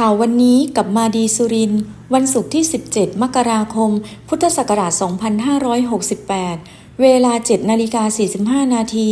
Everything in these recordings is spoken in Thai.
ข่าววันนี้กับมาดีสุริน วันศุกร์ที่ 17 มกราคม พุทธศักราช 2568 เวลา7นาฬิกา45 นาที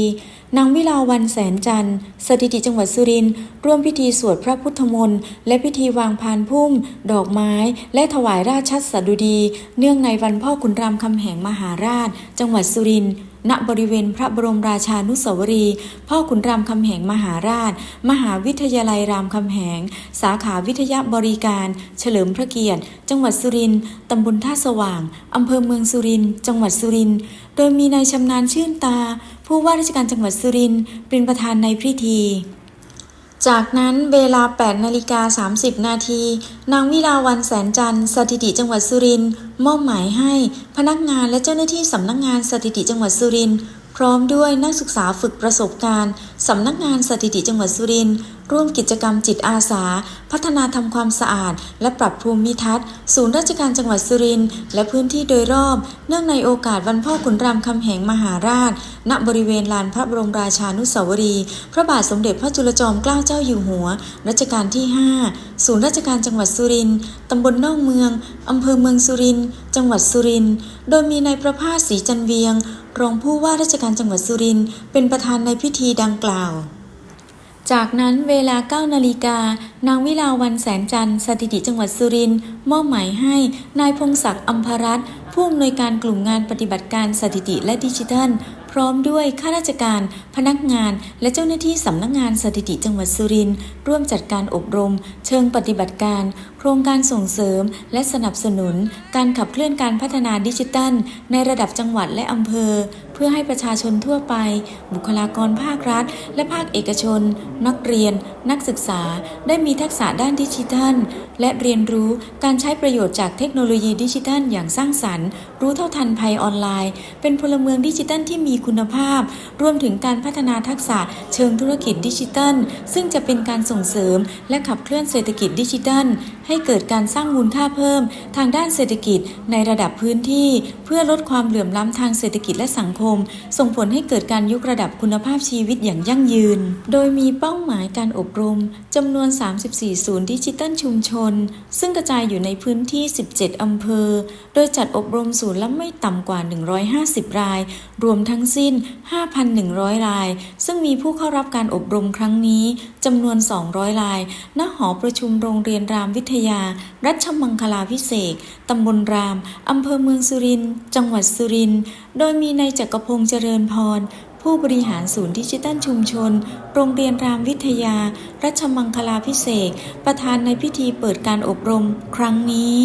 นางวิลาวันแสนจันทร์สถิติจังหวัดสุรินทร์ร่วมพิธีสวดพระพุทธมนต์และพิธีวางพานพุ่ม ดอกไม้ และถวายราชสดุดี เนื่องในวันพ่อขุนรามคำแหงมหาราช จังหวัดสุรินทร์ณบริเวณพระบรมราชานุสาวรีย์พ่อขุนรามคำแหงมหาราช มหาวิทยาลัยรามคำแหง สาขาวิทยาบริการ เฉลิมพระเกียรติ จังหวัดสุรินทร์ตำบลท่าสว่างอำเภอเมืองสุรินทร์จังหวัดสุรินทร์ โดยมีนายชำนาญชื่นตา ผู้ว่าราชการจังหวัดสุรินทร์เป็นประธานในพิธี จากนั้นเวลา 8 นาฬิกา 30 นาที นางวิลาวันแสนจันทร์สถิติจังหวัดสุรินทร์มอบหมายให้พนักงานและเจ้าหน้าที่สำนักงานสถิติจังหวัดสุรินทร์พร้อมด้วยนักศึกษาฝึกประสบการณ์ สำนักงานสถิติจังหวัดสุรินทร์ร่วมกิจกรรมจิตอาสา พัฒนาทำความสะอาด และปรับภูมิทัศน์ศูนย์ราชการจังหวัดสุรินทร์และพื้นที่โดยรอบ เนื่องในโอกาสวันพ่อขุนรามคำแหงมหาราช ณบริเวณลานพระบรมราชานุสาวรีย์พระบาทสมเด็จพระจุลจอมเกล้าเจ้าอยู่หัว รัชกาลที่ 5 ศูนย์ราชการจังหวัดสุรินทร์ตำบลนอกเมืองอำเภอเมืองสุรินทร์จังหวัดสุรินทร์โดยมีนายประภาสศรีจันเวียงรองผู้ว่าราชการจังหวัดสุรินทร์เป็นประธานในพิธีดังกล่าว จากนั้นเวลา 9 นาฬิกา นางวิลาวันแสนจันทร์สถิติจังหวัดสุรินทร์มอบหมายให้นายพงศักดิ์อัมพรัตน์ผู้อำนวยการกลุ่มงานปฏิบัติการสถิติและดิจิทัล พร้อมด้วยข้าราชการ พนักงาน และเจ้าหน้าที่สำนักงานสถิติจังหวัดสุรินทร์ร่วมจัดการอบรม เชิงปฏิบัติการ โครงการส่งเสริม และสนับสนุน การขับเคลื่อนการพัฒนาดิจิทัล ในระดับจังหวัดและอำเภอ เพื่อให้ประชาชนทั่วไป บุคลากรภาครัฐ และภาคเอกชน นักเรียน นักศึกษา ได้มีทักษะด้านดิจิทัล และเรียนรู้การใช้ประโยชน์จากเทคโนโลยีดิจิทัล อย่างสร้างสรรค์ รู้เท่าทันภัยออนไลน์ เป็นพลเมืองดิจิทัลที่มีคุณภาพ รวมถึงการพัฒนาทักษะเชิงธุรกิจดิจิทัล ซึ่งจะเป็นการส่งเสริม และขับเคลื่อนเศรษฐกิจดิจิทัล ให้เกิดการสร้างมูลค่าเพิ่ม ทางด้านเศรษฐกิจในระดับพื้นที่ เพื่อลดความเหลื่อมล้ำทางเศรษฐกิจและสังคม ส่งผลให้เกิดการยกระดับคุณภาพชีวิตอย่างยั่งยืน โดยมีเป้าหมายการอบรมจำนวน 34 ศูนย์ดิจิตัลชุมชน ซึ่งกระจายอยู่ในพื้นที่ 17 อำเภอ โดยจัดอบรมศูนย์ละไม่ต่ำกว่า 150 ราย รวมทั้งสิ้น 5,100 ราย ซึ่งมีผู้เข้ารับการอบรมครั้งนี้จำนวน 200 ราย ณ หอประชุมโรงเรียนรามวิทยา รัชมังคลาพิเศษตำบลราม อำเภอเมืองสุรินทร์ จังหวัดสุรินทร์ โดยมีนายจักรพงษ์เจริญพรผู้บริหารศูนย์ดิจิตัลชุมชน โรงเรียนรามวิทยา รัชมังคลาพิเศษประธานในพิธีเปิดการอบรมครั้งนี้